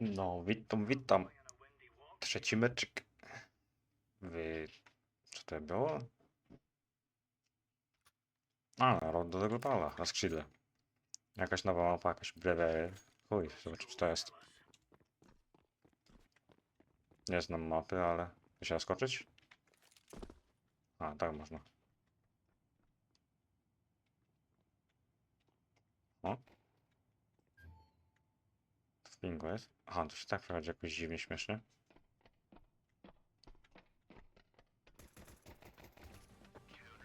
No, witam, witam. Trzeci meczyk. Wy... Co to było? A, rok do globala, na skrzydle. Jakaś nowa mapa, jakaś brewe. Chuj, zobaczymy co to jest. Nie znam mapy, ale... Da się naskoczyć? A, tak można. O. Bingo jest. Aha, to się tak prowadzi jakoś dziwnie, śmiesznie.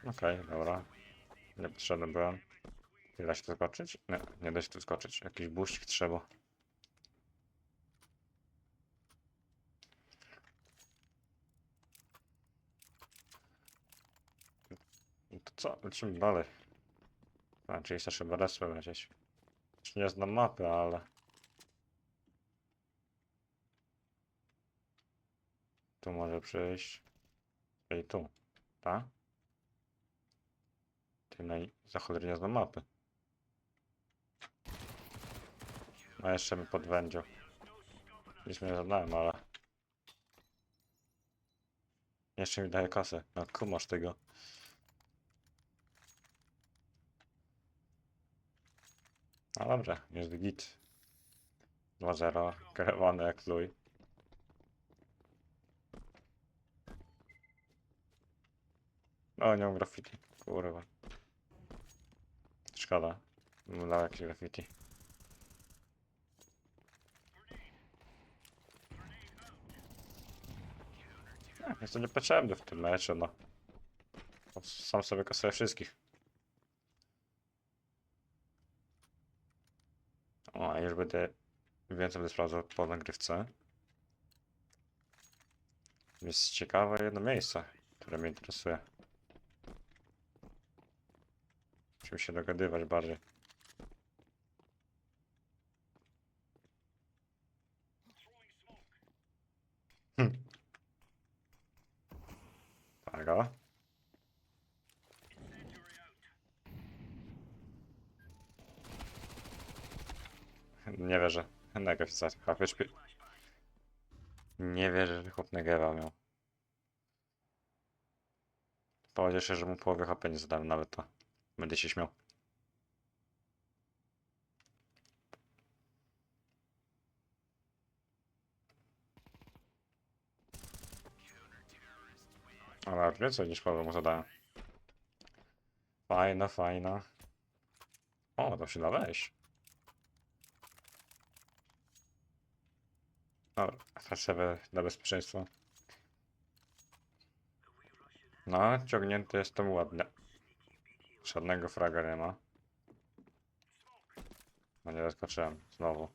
Okej, dobra. Niepotrzebny byłem. Nie da się tu skoczyć? Nie, nie da się tu skoczyć. Jakiś buścik trzeba. No to co? Lecimy dalej. A, czyli chcesz chyba respę lecieć. Nie znam mapy, ale... Tu może przyjść. I tu. Tak? Ty naj... za cholerę nie znam mapy. No jeszcze mi podwędził. Nic mi nie zadałem, ale... Jeszcze mi daje kasę. No kumasz tego. No dobrze, jest git. 2-0, kierowany jak luj. O, nie mam graffiti. Kurwa. Szkoda. Bym dał jakieś graffiti. Nie, Jest to niepotrzebny w tym meczu, no. Sam sobie kasuję wszystkich. O, a już będę więcej będę sprawdzał po nagrywce. Jest ciekawe jedno miejsce, które mnie interesuje. Musimy się dogadywać bardziej. Hm. Tak, o. Nie wierzę. Negew HP szpi... Nie wierzę, że chłop Negewa miał. Powiedział się, że mu połowy HP nie zadałem nawet to. Będę się śmiał. Ale więcej niż połowę mu zadałem. Fajna, fajna. O, to się da wejść. Dobra, FSW dla bezpieczeństwa. No, ciągnięty jestem ładnie. Żadnego fraga nie ma. No nie zaskoczyłem, znowu.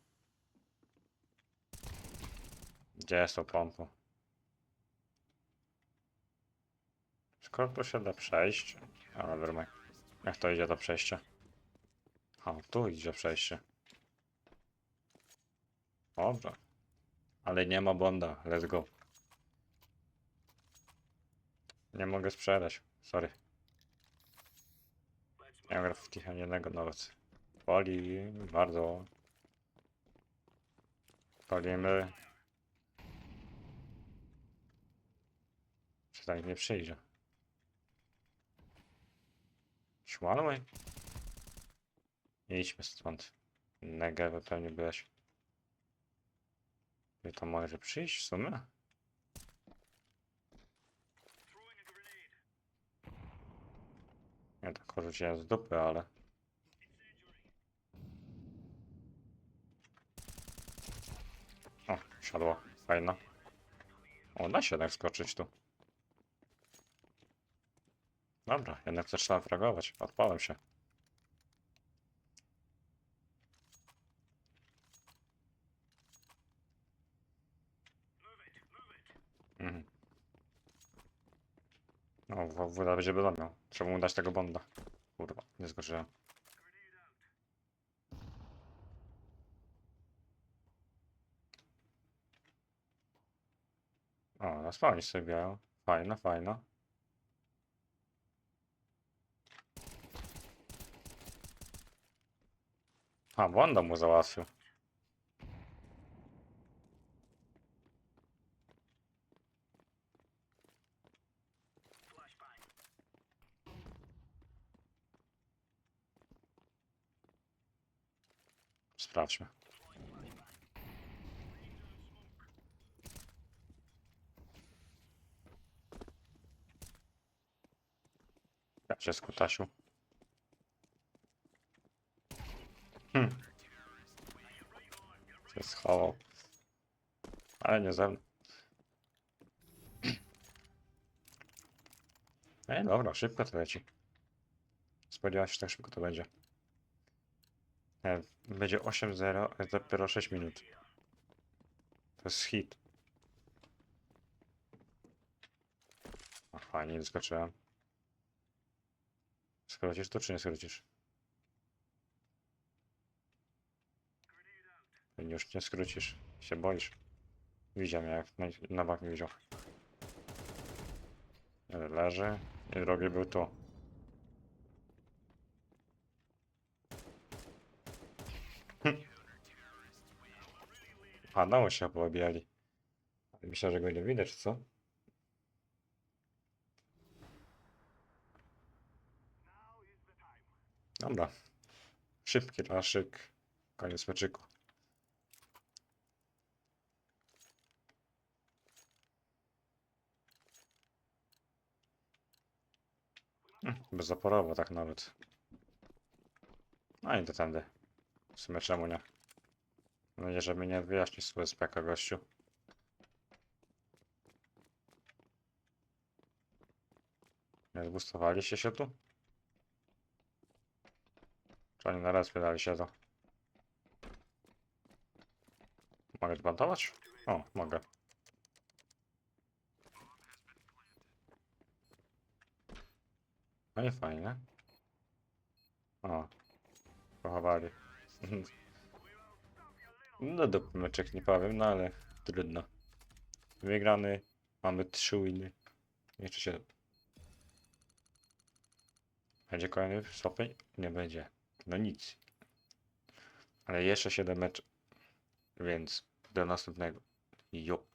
Gdzie jest to pompo? Skoro tu się da przejść. Ale wyrmaj. Jak to idzie to przejście? A, tu idzie przejście. Dobrze. Ale nie ma bonda. Let's go. Nie mogę sprzedać. Sorry. Nie mam graffiti ani jednego nawet. Pali bardzo. Palimy. Czy tak nie przyjdzie? Śmaluj. Idźmy stąd. Negewy pewnie byłeś. I to może przyjść w sumie? Ja tak rzuciłem z dupy, ale... O, siadło. Fajno. O, da się jednak skoczyć tu. Dobra, jednak trzeba fragować. Odpałem się. Mhm. No, w- woda będzie będą miał. Trzeba mu dać tego bonda. Kurwa, nie zgorzyłem. O, na spawnie sobie biało. Fajno, fajno. A, bonda mu załatwił. Sprawdźmy. Ja cię skutasiu. Hmm. Się schował. Ale nie ze mną. Ej, dobra, szybko to leci. Spodziewałem się, że tak szybko to będzie. Nie, będzie 8-0, a jest dopiero 6 minut. To jest hit. A fajnie, nie skoczyłem. Skrócisz to, czy nie skrócisz? Już nie skrócisz. Się boisz. Widział mnie, jak na, bak widział. Leży. I drugi był tu. A, dało się poobijali. Myślę, że go nie widać, co? Dobra. Szybki raszyk. Koniec meczyku. Hm, tak nawet. No i to tędy. W sumie czemu nie? Mam nadzieję, że nie wyjaśni sobie speka gościu. Nie zbustowaliście się tu? Czy oni na wydali się to? Mogę zbantować? O, mogę. No i fajnie. O, pochowali. No dupy meczek nie powiem, no ale trudno. Wygrany, mamy trzy winy. Jeszcze się... Będzie kolejny stopień? Nie będzie. No nic. Ale jeszcze 7 mecz. Więc do następnego. Jo.